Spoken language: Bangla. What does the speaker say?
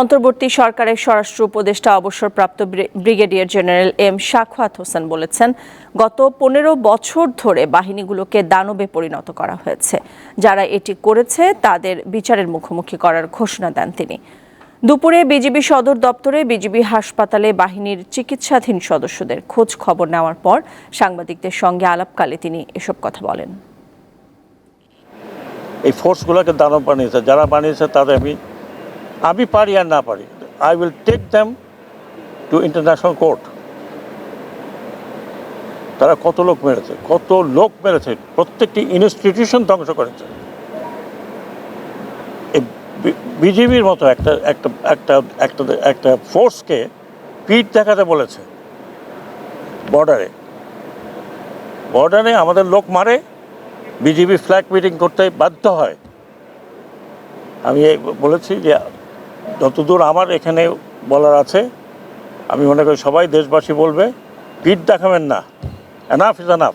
অন্তর্বর্তী সরকারের স্বরাষ্ট্র উপদেষ্টা অবসরপ্রাপ্ত brigadier general M Sakhawat Hossain বলেছেন, গত পনেরো বছর ধরে বাহিনীগুলোকে দানবে পরিণত করা হয়েছে। যারা এটি করেছে, তাদের বিচারের মুখোমুখি করার ঘোষণা দেন তিনি। দুপুরে বিজিবি সদর দপ্তরে বিজিবি হাসপাতালে বাহিনীর চিকিৎসাধীন সদস্যদের খোঁজ খবর নেওয়ার পর সাংবাদিকদের সঙ্গে আলাপকালে তিনি এসব কথা বলেন। এই ফোর্সগুলোকে দানব বানিয়েছে। যারা বানিয়েছে তাদের আমি আমি পারি আর না পারি I will take them to international court তারা কত লোক মেরেছে, কত লোক মেরেছে, প্রত্যেকটি ইনস্টিটিউশন ধ্বংস করেছে। বিজেপির মতো একটা একটা একটা একটা একটা ফোর্সকে পিঠ দেখাতে বলেছে বর্ডারে বর্ডারে আমাদের লোক মারে বিজেপি ফ্ল্যাগ মিটিং করতে বাধ্য হয়। আমি বলেছি যে যতদূর আমার এখানে বলার আছে, আমি মনে করি সবাই দেশবাসী বলবে, পিঠ দেখাবেন না। Enough is enough